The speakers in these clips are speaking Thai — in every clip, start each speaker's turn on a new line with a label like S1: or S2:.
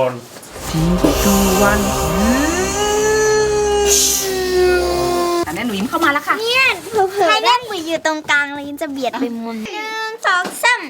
S1: one
S2: ทีทูวันอันนี้หนูยิ้มเข้ามาแล้วค่ะ
S3: เนี่ยเผลอๆนั่งไปอยู่ตรงกลางเลยจะเบียดไปมุมหนึ่งสองสาม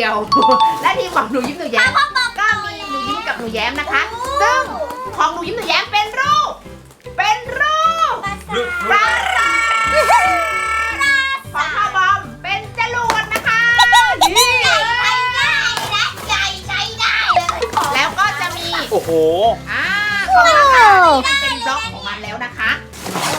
S3: ดียว
S2: และทีมของหนูยิ้มหนูแย้ม
S3: พ่อบอก
S2: ก็มีหนูยิ้มกับหนูแย้มนะคะ ซึ่งของหนูยิ้มหนูแย้มเป็นรูป เป็นรูป
S3: ปราสาท
S2: ปราสาทของพ่อบอมเป็นจรวดนะคะนี่
S3: ใหญ่ใช้ได้และใหญ่ใช้ได้เลย
S2: แล้วก็จะมี
S1: โอ้โห
S2: อ่าของราคาที่มันเป็นบล็อกของมันแล้วนะคะ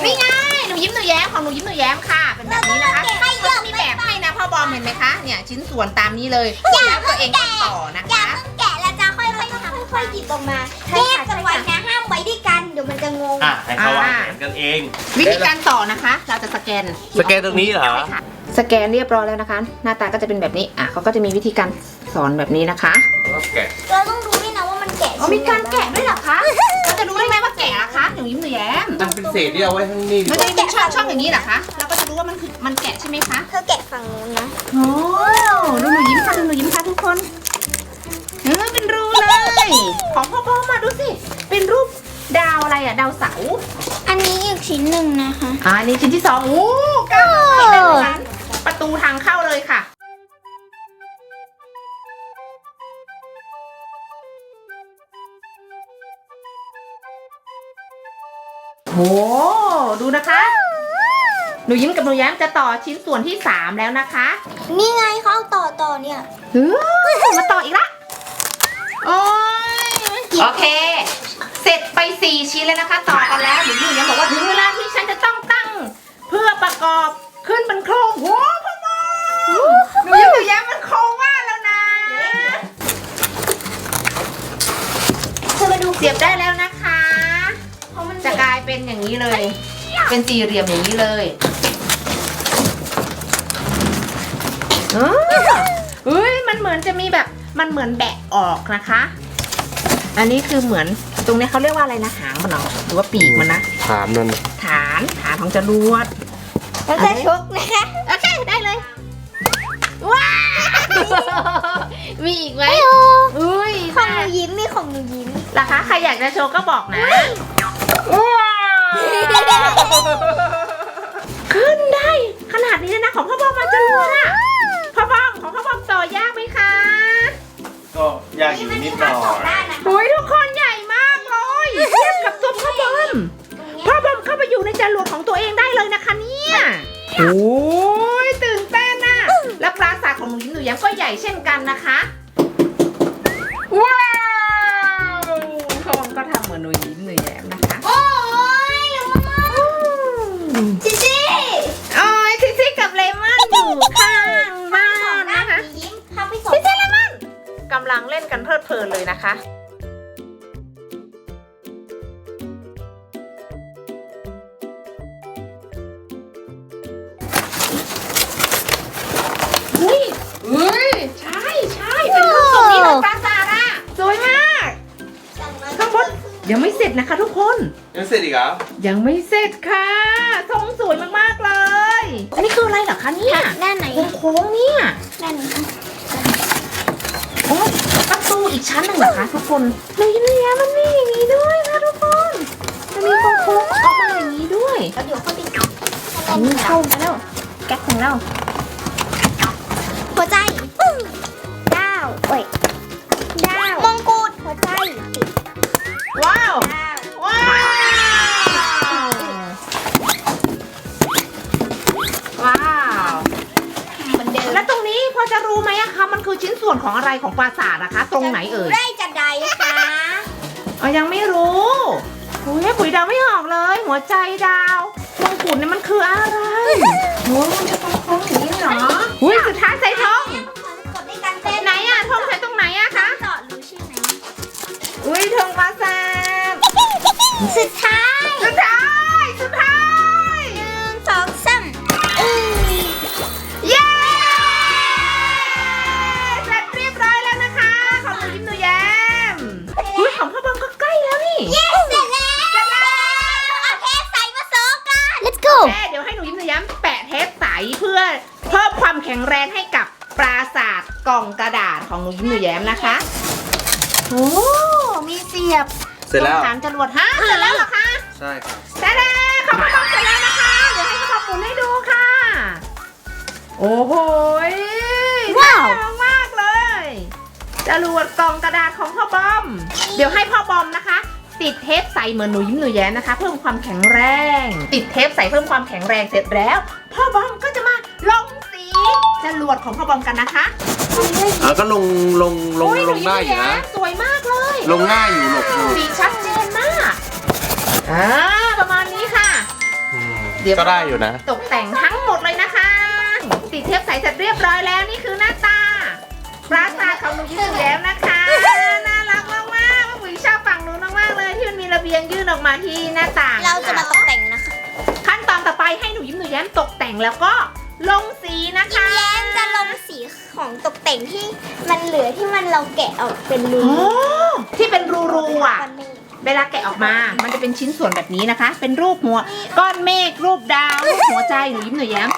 S2: นี่ไงหนูยิ้มหนูแย้มของหนูยิ้มหนูแย้มค่ะ เป็นแบบนี้นะคะ
S3: ให้เยอะ
S2: มี
S3: ไม่
S2: แบบ
S3: ไป
S2: ให้นะพ่อบอมเห็นไหมคะ เนี่ยชิ้นส่วนตามนี้เลยแล้วตัวเองก็ต่อนะ
S3: อย่า
S2: คะ
S3: เพิ่งแกะแล้วจะค่อยๆทำค่อยๆหยิบออกมาแยกกันไว้นะห้ามไว้ด้วยกันเดี๋ยวมันจะงง
S1: อะให้เขาวางแผนกันเอง
S2: วิธีการต่อนะคะ เราจะสแกน
S1: สแกนตรงนี้เหรอ
S2: ใช่ค่ะสแกนเรียบร้อยแล้วนะคะ หน้าตาก็จะเป็นแบบนี้อะเขาก็จะมีวิธีการสอนแบบนี้นะคะ
S1: แกะ
S3: เราต้องรู้ด้วยนะว่ามันแกะ
S2: อ๋อมีการแกะด้วยเหรอคะเราจะรู้ได้ไหมว่า แกะนะคะหนูยิ้มหนูแย้ม
S1: มันเป็นเศษที่เอาไว้ข้างนี้ดี
S2: มัน
S1: ก
S2: จะ
S1: ว่า
S2: เป็นช่องช่องอย่างนี้เหรอคะเราก็จะรู้ว่ามันคือมันแกะใช่ไหมคะ
S3: เธอแกะฝั่งนู้นนะ
S2: โอ้ดูหนูยิ้มค่ะดูหนูยิ้มค่ะทุกคนเออเป็นรูเลย ของพ่อพ่อมาดูสิเป็นรูปดาวอะไรอะดาวเสาร์
S3: อันนี้อีกชิ้นหนึ่งนะคะ
S2: อ่านี่ชิ้นที่สองโอ้ก้าวไปด้านหลังประตูทางเข้าเลยค่ะ โห ดูนะคะ หนูยิ้มกับหนูแย้มจะต่อชิ้นส่วนที่3แล้วนะคะ
S3: นี่ไงเขาเอาต่อต่อเนี่ย
S2: เฮ้ยมาต่ออีกละ โอ้ยโอเค เสร็จไป4ชิ้นแล้วนะคะ ต่อกันแล้วหนูยิ้มหนูแย้มบอกว่าถึงเวลาที่ฉันจะต้องตั้ง เพื่อประกอบขึ้นเป็นโครงโหพ่อมหนูยิ้มหนูแย้มมันโครงว่านแล้วนะ
S3: เธอมาดู
S2: เสียบได้แล้วนะคะ
S3: เพราะมัน
S2: จะกลายเป็นอย่างนี้เลย เป็นสี่เหลี่ยมอย่างนี้เลยเออเฮ้ย มันเหมือนจะมีแบบ มันเหมือนแบะออกนะคะ อันนี้คือเหมือน ตรงนี้เขาเรียกว่าอะไรนะ หางมันเหรอหรือว่าปีกมันนะ
S1: ถามนั่น
S2: ฐาน ฐานของจรวด
S3: เราจะชกนะคะ
S2: โอเค ได้เลย ว้าวมีอีกไหมอุ้ย
S3: ของหนูยิ้มนี่ของหนูยิ้ม
S2: ราคาใครอยากจะโชว์ก็บอกนะว้าว ขึ้นได้ ขนาดนี้เลยนะของพ่อบอมมาจรวดอะพ่อบอมของพ่อบอมต่อยากไหมคะ
S1: ก็ยากอยู่นิดหน่อย
S3: ได้นะ
S2: โอ้ยทุกคนใหญ่มากเลยเทียบกับตัวพ่อบอมพ่อบอมเข้าไปอยู่ในจรวดของตัวเองได้เลยนะคะเนี่ยโอ้ยตื่นเต้นน่ะและปราสาทของหนูยิ้มหนูแย้มก็ใหญ่เช่นกันนะคะว้าำลัง
S3: เล่
S2: นกันเพลิดเพลินเลยนะคะเฮ้ยเฮ้ยใช่ใช่เป็นรูปทรงนี้เลยปราสาทอะสวยมาก ข้างบนยังไม่เสร็จนะคะทุกคน
S1: ยังเสร็จอีกเหรอ
S2: ยังไม่เสร็จค่ะทรงสวยมากๆเลยอันนี้คืออะไรเหรอคะเนี่ย
S3: ด้านไหน
S2: โค้งๆเนี่ย
S3: ด้านไหนคะ
S2: โอ้ประตูอีก ชั้นหนึ่งเหรอคะทุกคนในนี้มันมีอย่างนี้ด้วยค่ะทุกคนมันมีโค้งๆออกมาอย่างนี้ด้วย
S3: แล้วเดี๋ยวเขาไป
S2: อันนี้เข้ามาแล้วแก๊กของเรา รงนี้พอจะรู้ไหมอะคะมันคือชิ้นส่วนของอะไรของปราสาทนะคะ ตรงไหนเอ่ย
S3: ได้จะใดคะ
S2: อ๋อยังไม่รู้อุ้ยปุ๋ยดาวไม่ออกเลย หัวใจดาวมงกุฎเนี่ยมันคืออะไรโอ้มันจะโค้งๆอย่างนี้เหรออุ้ยสุดท้ายใส่ทอง
S3: กดด้วยกันเต้น
S2: ไหนอะทองใส่ตรงไหนอะคะ
S3: ต่อรู้ชื่อไหม
S2: อุ้ยทองปราสาท
S3: สุดท้าย
S2: สุดท้าย ความแข็งแรงให้กับปราสาทกล่องกระดาษของหนูยิ้มหนูแย้มนะคะโอ้มีเสียบ
S1: เสร็จแล้ว
S2: ตงฐานจรวดฮะเสร็จแล้วเหรอคะ
S1: ใช่ครับ
S2: แด้ๆเขามาทำเสร็จแล้วนะคะ เดี๋ยวให้เขามาหมุนให้ดูค่ะ โอ้โหย
S3: ว้าว
S2: น่รักมากเลยจรวดกล่องกระดาษของพ่อบอม เดี๋ยวให้พ่อบอมนะคะ ติดเทปใสเหมือนหนูยิ้มหนูแย้มนะคะ เพิ่มความแข็งแรง ติดเทปใสเพิ่มความแข็งแรงเสร็จแล้ว พ่อบอมก็จะมาล งสีจรวดของพ่อบอมกันนะคะ
S1: อ่าก็ลงลงลง
S2: โอ้ยห
S1: ล
S2: นู
S1: ง
S2: ยิ้ม
S1: ได้
S2: หนู
S1: อยู่
S2: แย้
S1: นะ
S2: มสวยมากเลย
S1: ลงง่ายอยู่หลบอยู่
S2: สีชัดเจนมากอ่าประมาณนี้ค่ะ
S1: อืม
S2: เดี๋ยว
S1: ก็ได้อยู่นะ
S2: ตกแต่งทั้งหมดเลยนะคะ ติดเทปใสเสร็จเรียบร้อยแล้วนี่คือหน้าตาปราสาทของหนูยิ้มหนูแย้มนะคะ น่ารักมากๆว่าปุ๋ยชอบฝั่งนู้นมากๆเลยที่มันมีระเบียงยื่นออกมาที่หน้าต่าง
S3: เราจะมาตกแต่งนะคะ
S2: ขั้นตอนต่อไปให้หนูยิ้มหนูแย้มตกแต่งแล้วก็ ลงสีนะคะ
S3: แย้มจะลงสีของตกแต่งที่มันเหลือที่มันเราแกะออกเป็นรู
S2: โอ้ที่เป็นรูๆอะ
S3: ก้นเมฆ
S2: เวลาแกะออกมา มันจะเป็นชิ้นส่วนแบบนี้นะคะ เป็นรูปหัว ก้อนเมฆ รูปดาว รูปหัวใจ หนูยิ้มหนูแย้ม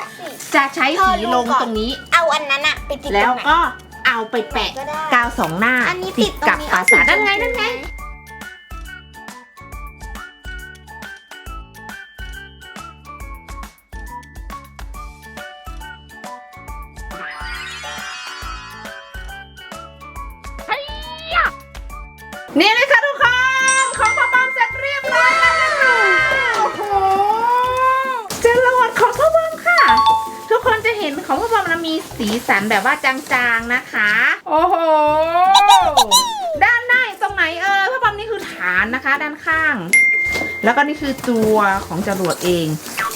S2: จะใช้สีลงตรงนี้
S3: เอาอันนั้นอะไปติดต
S2: แล้
S3: ร
S2: ว
S3: งไหน
S2: ก็เอาไปแปะ
S3: ก็ได้
S2: กาวสองหน้า
S3: อันนี้ติดตรง
S2: กับ
S3: นี้
S2: ปราสาท
S3: เอาสี
S2: นั่นไงนั่นไง นี่เลยค่ะทุกคน ของพ่อบอมเสร็จเรียบร้อยแล้วนะคะโอ้โหจรวดของพ่อบอมค่ะ ทุกคนจะเห็นของพ่อบอมมันมีสีสันแบบว่าจางๆนะคะ โอ้โห ด้านหน้าตรงไหนเออพ่อบอมนี่คือฐานนะคะ ด้านข้าง แล้วก็นี่คือตัวของจรวดเอง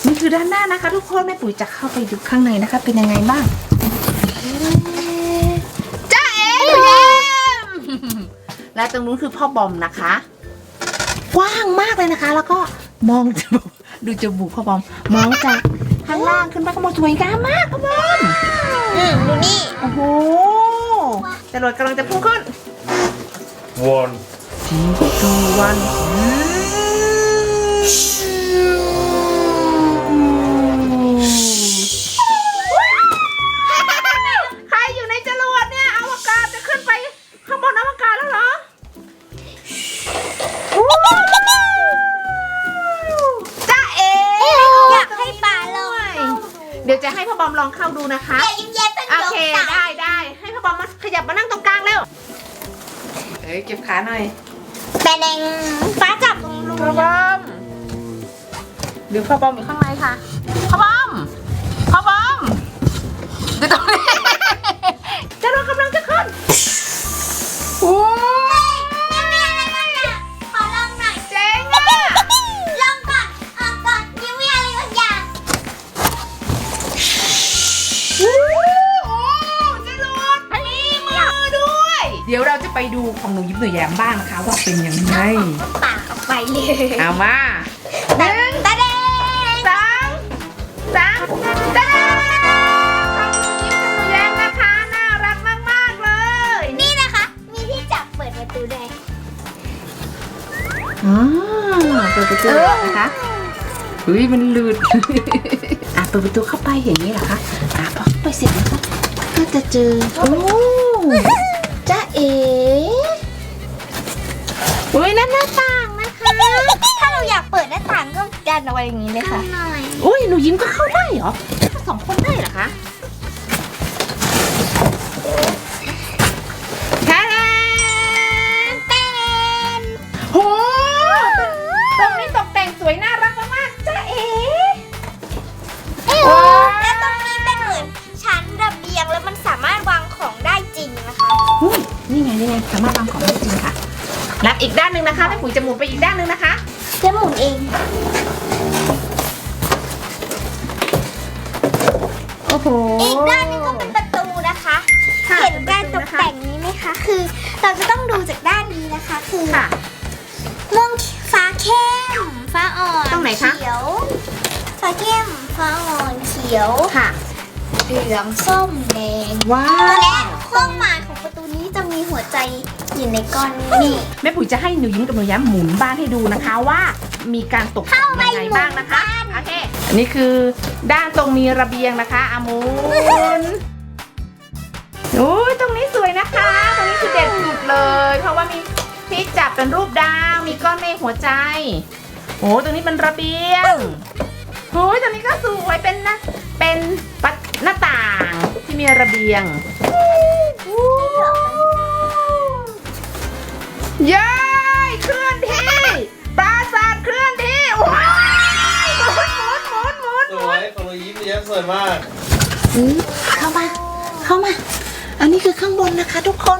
S2: นี่คือด้านหน้านะคะ ทุกคนแม่ปุ๋ยจะเข้าไปดูข้างในนะคะ เป็นยังไงบ้าง และตรงนู้นคือพ่อบอมนะคะ กว้างมากเลยนะคะ แล้วก็มองจมูกดูจมูกพ่อบอม มองจากข้างล่างขึ้นไปข้างบนสวยงามมากพ่อบอม
S3: อืมดูนี่
S2: โอ้โหจรวดกำลังจะพุ่งขึ้น
S1: วน
S2: two one อ้ยเก็บ
S3: ขา
S2: หน่อย
S3: แต่แดงฟ้าจับตรงรู
S2: พ่อบอมดูพ่อบอมอยู่ข้างในค่ะพ่อบอมพ่อบอมดูตรงนี้
S3: ไป
S2: ดูของหนูยิ้มหนูแย้มบ้างนะคะ ว่าเป็นยังไง
S3: เอาปากออกไปเลย
S2: เอามาหนึ่ง
S3: ตาแดง
S2: สองสามตาดาของหนูยิ้มกับหนูแย้มนะคะน่ารักมากๆเลย
S3: นี่นะคะ มีที่จับเปิดประตูได้
S2: อ๋อเปิดประตูนะคะอุ้ยมันหลุด อะเปิดประตูเข้าไปอย่างนี้เหรอคะอะพอเข้าไปเสร็จนะคะก็จะเจอโอ้จ้า เอ๋อุ้ยนั่นหน้าต่างนะคะ
S3: ถ้าเราอยากเปิดหน้าต่างก็ดันเอาไว้อย่างนี้เลยค่ะ
S2: อุ้ยหนูยิ้มก็เข้าได้เหรอสองคนได้เหรอคะ อ้โห
S3: อีกด้านหนึงก็เป็นประตูนะคะ
S2: ค่ะ
S3: เห็นการตกแต่งนี้ไหมคะ คือเราจะต้องดูจากด้านนี้นะคะ คือ
S2: ค่ะ
S3: ม่วงฟ้าเข้ม ฟ้าอ่อน
S2: ตรงไหนคะ
S3: เขียวฟ้าเข้ม ฟ้าอ่อนเขียว
S2: ค่ะ
S3: เหลืองส้มแดง
S2: ว้า
S3: และ
S2: ว
S3: ความหมายของประตูนี้จะมีหัวใจ อยู่ในก้อนนี่
S2: แม่ปุ๋ยจะให้หนูยิ้มกับหนูแย้มหมุนบ้านให้ดูนะคะว่ามีการตกแต่งยังไงบ้างนะคะโอเคอันนี้คือด้านตรงมีระเบียงนะคะอามุนโอ้ยตรงนี้สวยนะคะ ตรงนี้คือเด็ดสุดเลย เพราะว่ามีที่จับเป็นรูปดาวมีก้อนเมฆหัวใจโอ้ตรงนี้เป็นระเบียงโอ้ยตรงนี้ก็สวยเป็นนะเป็นปัดหน้าต่างที่มีระเบียง เย้ยเคลื่อนที่ปราสาทเคลื่อนที่ว้ายหมุนหมุนหมุนหมุน
S1: สวยของเรายิ้มแย้มสวยมาก
S2: เข้ามา เข้ามา อันนี้คือข้างบนนะคะ ทุกคน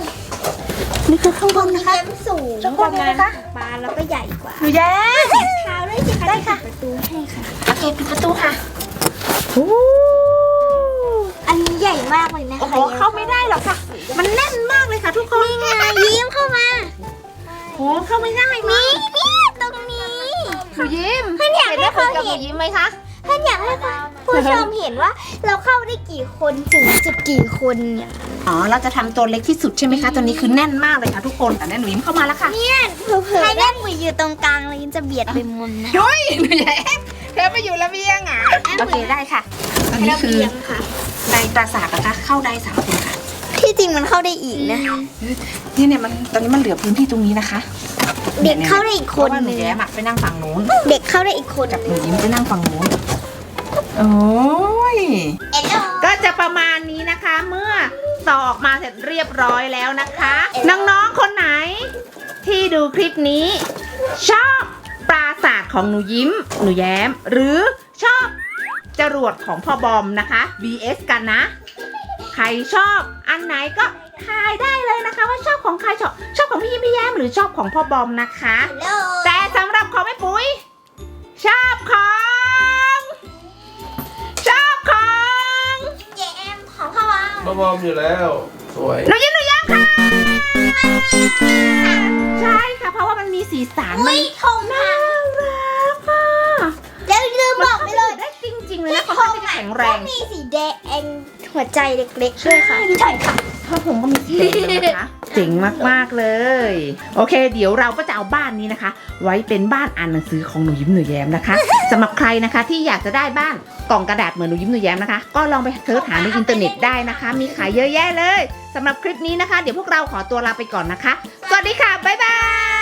S2: นี่คือข้างบน
S3: มี
S2: นะคะ
S3: เลี้ยมสูง
S2: จะกดเลยนะคะ
S3: บานแล้วก็ใหญ่กว่า
S2: หนูแย้ม
S3: เท้าด้วยสิคะ
S2: ได้ค่ะ
S3: ปิดประตูให้ค่ะ
S2: โอเคปิดประตูค่ะ โอ้
S3: อันนี้ใหญ่มากเลยนะคะ
S2: โอ้โหเข้าไม่ได้หรอกค่ะ มันแน่นมากเลยค่ะ ทุกคน
S3: นี่ไงยิ้มเข้ามา
S2: โอ้เข้าไม่ได้มา
S3: นี่นี่ตรงนี้
S2: หนูยิ้ม
S3: เพื่อนอยากให้
S2: เห็น
S3: เขา
S2: กับห
S3: เห็
S2: นู
S3: น
S2: ยิ้มไหมคะ
S3: เพื่อนอยากให้ผู้ชมเห็นว่าเราเข้าได้กี่คนถึงจุดกี่คนเนี่ย
S2: อ๋อ เราจะทำตัวเล็กที่สุดใช่ไหมคะตัวนี้คือแน่นมากเลยค่ะทุกคนแต่แน่นหนูยิ้มเข้ามาแล้วค่ะ
S3: เนี่ยเผื่อๆได้มืออยู่ตรงกลางเลยจะเบียดไปมุมนะ
S2: ยุ้ยหนูแย้มเธอไปอยู่ระเบียงอะโอเคได้ค่ะอันนี้คือ
S3: ระเบียงค่ะ
S2: ไดปราสาทนะคะเข้าได้สามคนค่ะ
S3: ที่จริงมันเข้าได้อีกนะ
S2: นี่เนี่ยมันตอนนี้มันเหลือพื้นที่ตรงนี้นะคะ
S3: เด็กเข้าได้อีก
S2: เพ
S3: ค
S2: ราะ
S3: น
S2: ว่าห
S3: ห
S2: นู
S3: นึง
S2: แย้มอะไปนั่งฝั่งนู้น
S3: เด็กเข้าได้อีกคน
S2: กับหนูยิ้มไปนั่งฝั่งนู้นโอ้ย
S3: เอ็นโอ
S2: ก็จะประมาณนี้นะคะเมื่อต่อออกมาเสร็จเรียบร้อยแล้วนะคะ น้องๆคนไหน ที่ดูคลิปนี้ ชอบปราสาทของหนูยิ้ม หนูแย้ม หรือชอบจรวดของพ่อบอมนะคะ BS กันนะ ใครชอบอันไหนก็ทายได้เลยนะคะ ว่าชอบของใครชอบชอบของพี่ยิ้มพี่แย้มหรือชอบของพ่อบอมนะคะ
S3: ฮัลโหล
S2: แต่สำหรับของแม่ปุ๋ย ชอบของ ชอบของ
S3: เจมของพ่อวาง
S1: บอมๆอยู่แล้ว สวย
S2: หนูยิ้มหนูแย้มค่ะใช่ค่ะเพราะว่ามันมีสีสันมั
S3: อุ้
S2: น
S3: ยธง
S2: น่า
S3: ค่ะ
S2: รักค่ะ
S3: แล้วลืมบอกไปเลย
S2: ได้จริงๆเลยนะค่อนข้างที่จะแข็งแรง
S3: ก็มีสีแดง หัวใจเล็กๆด้วยค่ะ
S2: ใช่ค่ะผ้าผมก็มีสีแดงนะคะเจ๋งมากๆเลย โอเค เดี๋ยวเราก็จะเอาบ้านนี้นะคะ ไว้เป็นบ้านอ่านหนังสือของหนูยิ้มหนูแย้มนะคะสำหรับใครนะคะที่อยากจะได้บ้านกล่องกระดาษเหมือนหนูยิ้มหนูแย้มนะคะ ก็ลองไปเสิร์ชหาในอินเทอร์เน็ตได้นะคะ มีขายเยอะแยะเลยสำหรับคลิปนี้นะคะ เดี๋ยวพวกเราขอตัวลาไปก่อนนะคะ สวัสดีค่ะบ๊ายบาย